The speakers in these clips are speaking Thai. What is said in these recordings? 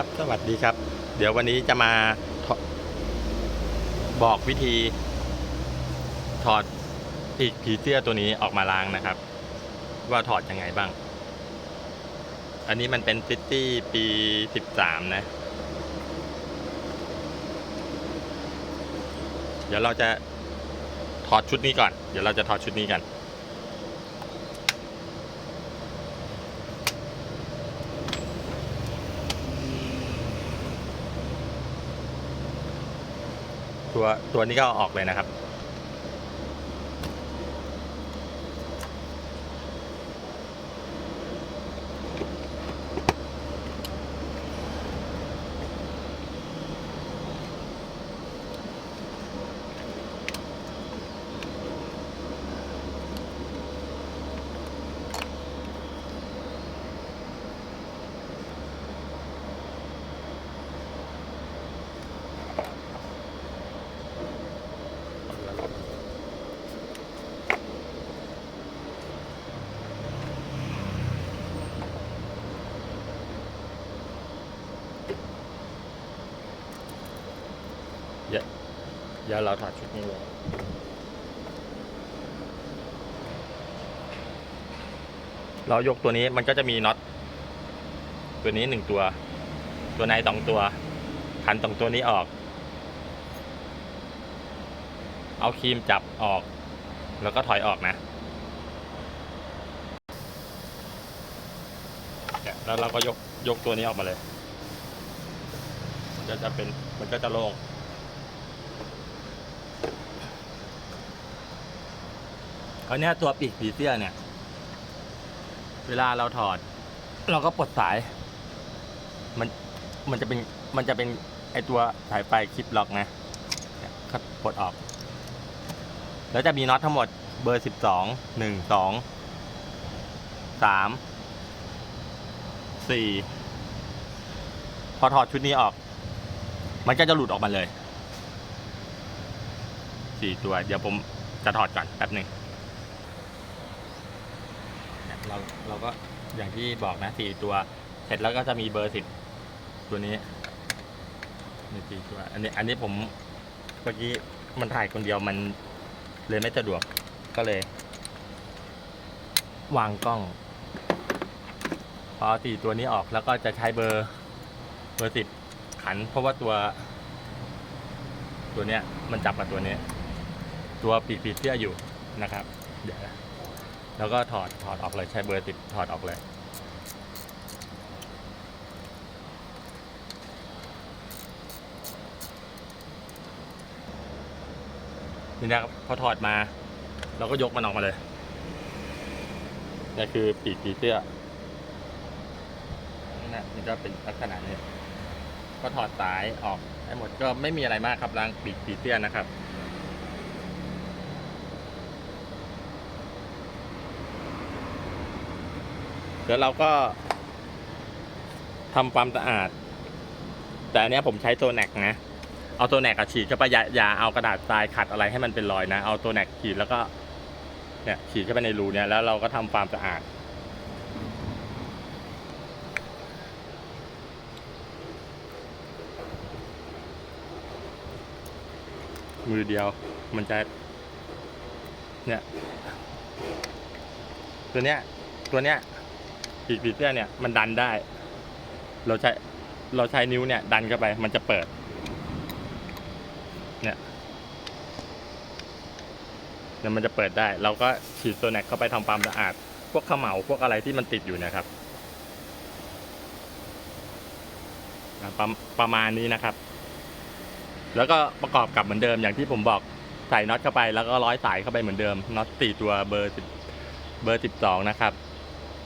ครับสวัสดีครับ เดี๋ยววันนี้จะมาบอกวิธี ถอดปีกผีเสื้อตัวนี้ออกมาล้างนะครับ ว่าถอดยังไงบ้าง อันนี้มันเป็นซิตี้ปี13นะ เดี๋ยวเราจะถอดชุดนี้ก่อน เดี๋ยวเราจะถอดชุดนี้กัน ตัวตัวนี้ก็เอาออกเลยนะครับ เดี๋ยวเดี๋ยวเราถอดชุดนี้เลยเรายกตัวนี้มันก็จะมีน็อตตัวนี้หนึ่งตัว ตัวในสองตัวขันตรงตัวนี้ออก เอาครีมจับออก แล้วก็ถอยออกนะแล้วเราก็ยกยกตัวนี้ออกมาเลย มันก็จะเป็นมันก็จะโล่ง คราวเนี้ยตัวปีกผีเสื้อเนี่ย เวลาเราถอด เราก็ปลดสาย มันมันจะเป็นมันจะเป็นไอตัวสายไฟคลิปล็อกนะก็ปลดออก แล้วจะมีน็อตทั้งหมดเบอร์สิบสองหนึ่งสองสามสี่พอถอดชุดนี้ออก มันก็จะหลุดออกมาเลยสี่ตัว เดี๋ยวผมจะถอดก่อนแป๊บหนึ่ง เราเราก็อย่างที่บอกนะสี่ตัว เสร็จแล้วก็จะมีเบอร์สิบตัวนี้มีสี่ตัว อันนี้ อันนี้ผมเมื่อกี้มันถ่ายคนเดียวมันเลยไม่สะดวกก็เลย วางกล้อง พอสี่ตัวนี้ออกแล้วก็จะใช้เบอร์เบอร์สิบขัน เพราะว่าตัว ตัวเนี้ยมันจับกับตัวเนี้ยตัวปีกผีเสื้ออยู่นะครับ เดี๋ยว แล้วก็ถอดถอดออกเลยใช้เบอร์ติดถอดออกเลยนี่นะครับพอถอดมาเราก็ยกมันออกมาเลยนี่คือปีกผีเสื้อนะมันก็เป็นลักษณะนี้ก็ถอดสายออกให้หมดก็ไม่มีอะไรมากครับล้างปีกผีเสื้อนะครับ เดี๋ยวเราก็ทำความสะอาด แต่อันนี้ผมใช้ตัวแนกนะ เอาตัวแนกฉีดเข้าไปอย่าอย่าเอากระดาษทรายขัดอะไรให้มันเป็นรอยนะ เอาตัวแนกฉีดแล้วก็ เนี่ย ฉีดเข้าไปในรูเนี่ยแล้วเราก็ทำความสะอาดมือเดียวมันจะเนี่ยตัวเนี้ยตัวเนี้ย ปีกผีเสื้อเนี่ยมันดันได้ เราใช้เราใช้นิ้วเนี่ย ดันเข้าไป มันจะเปิด เนี่ยเนี่ยมันจะเปิดได้ เราก็ฉีดตัวแนกเข้าไปทำความสะอาด พวกเขมเหลาพวกอะไรที่มันติดอยู่นะครับประประมาณนี้นะครับ แล้วก็ประกอบกับเหมือนเดิมอย่างที่ผมบอกใส่น็อตเข้าไปแล้วก็ร้อยสายเข้าไปเหมือนเดิมน็อตสี่ตัวเบอร์สิบเบอร์สิบสองนะครับ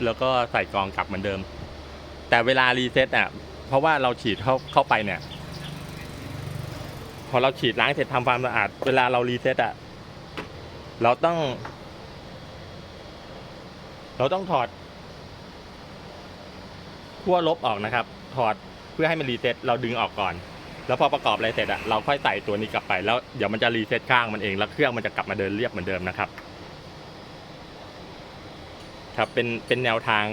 แล้วก็ใส่กองกลับเหมือนเดิม แต่เวลารีเซ็ตอะ เพราะว่าเราฉีดเข้าเข้าไปเนี่ย พอเราฉีดล้างเสร็จทำความสะอาด เวลาเรารีเซ็ตอะ เราต้อง เราต้องถอดขั้วลบออกนะครับ ถอดเพื่อให้มันรีเซ็ตเราดึงออกก่อน แล้วพอประกอบอะไรเสร็จอะเราค่อยใส่ตัวนี้กลับไปแล้วเดี๋ยวมันจะรีเซ็ตข้างมันเองแล้วเครื่องมันจะกลับมาเดินเรียบเหมือนเดิมนะครับ ครับ เป็นเป็นแนวทาง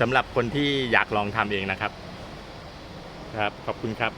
สำหรับคนที่อยากลองทำเองนะครับ ครับ ขอบคุณครับ